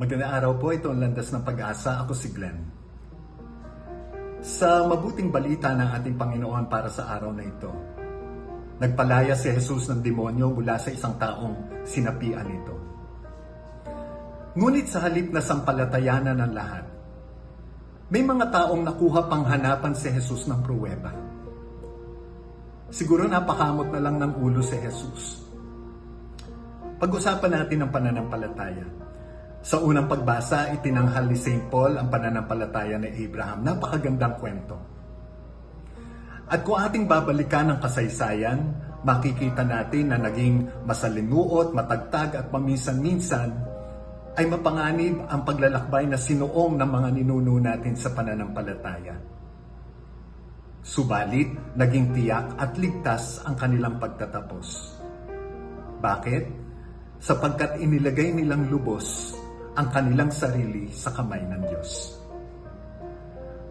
Magandang araw po, ito ang Landas ng Pag-asa. Ako si Glenn. Sa mabuting balita ng ating Panginoon para sa araw na ito, nagpalaya si Jesus ng demonyo mula sa isang taong sinapian nito. Ngunit sa halip na sampalatayanan ng lahat, may mga taong nakuha pang hanapan si Jesus ng pruweba. Siguro napakamot na lang ng ulo si Jesus. Pag-usapan natin ang pananampalataya. Sa unang pagbasa, itinanghal ni St. Paul ang pananampalataya ni Abraham. Napakagandang kwento. At kung ating babalikan ang kasaysayan, makikita natin na naging masalimuot, matagtag at paminsan-minsan ay mapanganib ang paglalakbay na sinuong ng mga ninuno natin sa pananampalataya. Subalit, naging tiyak at ligtas ang kanilang pagtatapos. Bakit? Sapagkat inilagay nilang lubos ang kanilang sarili sa kamay ng Diyos.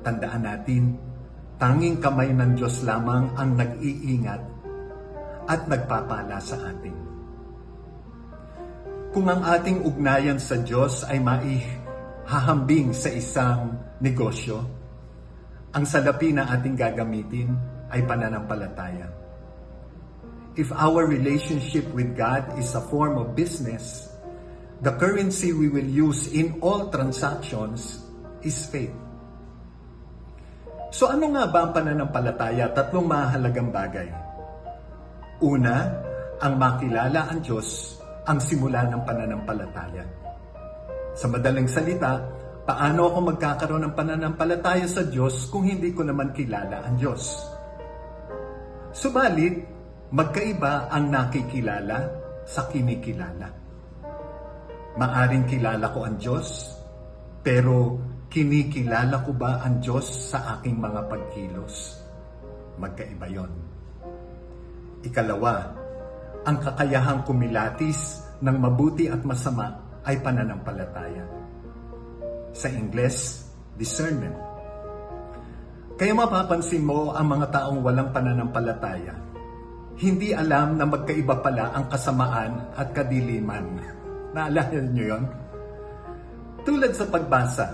Tandaan natin, tanging kamay ng Diyos lamang ang nag-iingat at nagpapala sa atin. Kung ang ating ugnayan sa Diyos ay maihahambing sa isang negosyo, ang salapi na ating gagamitin ay pananampalataya. If our relationship with God is a form of business, the currency we will use in all transactions is faith. So ano nga ba ang pananampalataya? Tatlong mahalagang bagay. Una, ang makilala ang Diyos ang simula ng pananampalataya. Sa madaling salita, paano ako magkakaroon ng pananampalataya sa Diyos kung hindi ko naman kilala ang Diyos? Subalit, magkaiba ang nakikilala sa kinikilala. Maaring kilala ko ang Diyos, pero kinikilala ko ba ang Diyos sa aking mga pagkilos? Magkaiba yon. Ikalawa, ang kakayahang kumilatis ng mabuti at masama ay pananampalataya. Sa Ingles, discernment. Kaya mapapansin mo ang mga taong walang pananampalataya. Hindi alam na magkaiba pala ang kasamaan at kadiliman. Naalala niyo yon? Tulad sa pagbasa,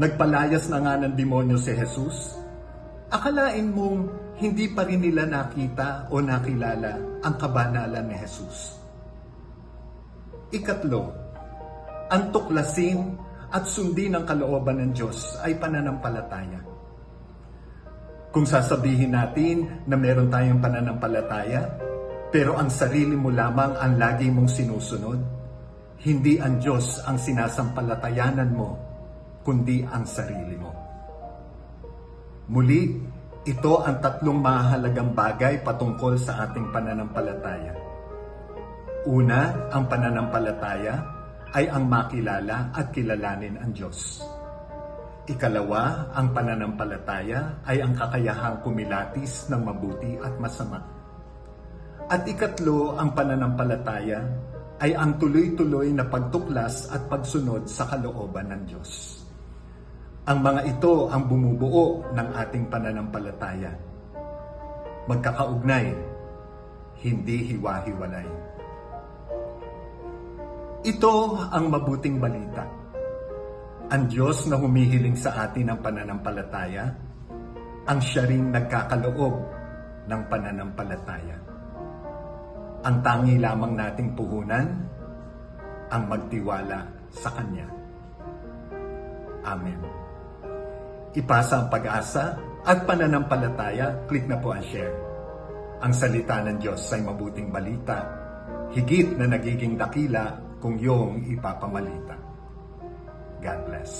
nagpalayas na nga ng demonyo si Jesus. Akalain mong hindi pa rin nila nakita o nakilala ang kabanalan ni Jesus. Ikatlo, ang tuklasin at sundin ang kalooban ng Diyos ay pananampalataya. Kung sasabihin natin na meron tayong pananampalataya, pero ang sarili mo lamang ang lagi mong sinusunod, hindi ang Diyos ang sinasampalatayanan mo, kundi ang sarili mo. Muli, ito ang tatlong mahalagang bagay patungkol sa ating pananampalataya. Una, ang pananampalataya ay ang makilala at kilalanin ang Diyos. Ikalawa, ang pananampalataya ay ang kakayahang kumilatis ng mabuti at masama. At ikatlo, ang pananampalataya ay ang tuloy-tuloy na pagtuklas at pagsunod sa kalooban ng Diyos. Ang mga ito ang bumubuo ng ating pananampalataya. Magkakaugnay, hindi hiwa-hiwalay. Ito ang mabuting balita. Ang Diyos na humihiling sa atin ng pananampalataya, ang siya ring nagkakaloob ng pananampalataya. Ang tangi lamang nating puhunan, ang magtiwala sa Kanya. Amen. Ipasa ang pag-asa at pananampalataya, click na po ang share. Ang salita ng Diyos ay mabuting balita, higit na nagiging dakila kung iyong ipapamalita. God bless.